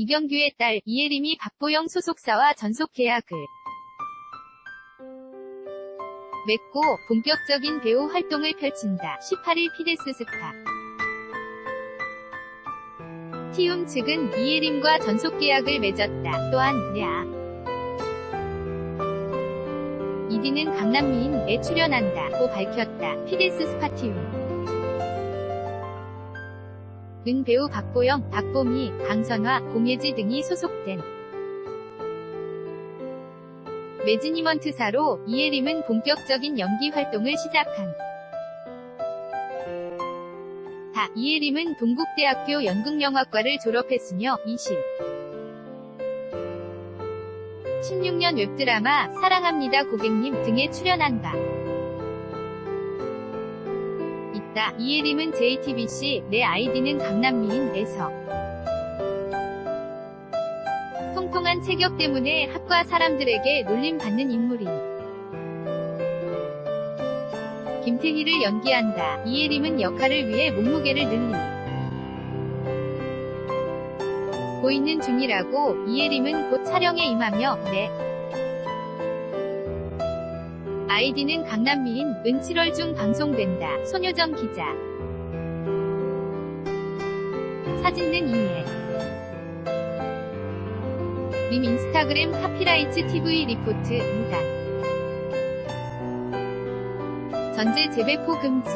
이경규의 딸 이예림이 박보영 소속사와 전속 계약을 맺고 본격적인 배우 활동을 펼친다. 18일 피데스 스타. 티움 측은 이예림과 전속 계약을 맺었다. 또한 야 이디는 강남미인에 출연한다고 밝혔다. 피데스 스파티움. 은 배우 박보영, 박보미, 강선화, 공예지 등이 소속된 매지니먼트사로 이예림은 본격적인 연기 활동을 시작한. 다 이예림은 동국대학교 연극영화과를 졸업했으며 20 16년 웹드라마 사랑합니다 고객님 등에 출연한 바 있다. 이예림은 JTBC 내 아이디는 강남미인에서 통통한 체격 때문에 학과 사람들에게 놀림받는 인물인 김태희를 연기한다. 이예림은 역할을 위해 몸무게를 고 있는 중이라고 이예림은 곧 촬영에 임하며 네. 아이디는 강남미인 은 7월 중 방송된다. 소녀점 기자. 사진은 이해. 님 인스타그램 카피라이츠 TV 리포트 무단. 전제 재배포 금지.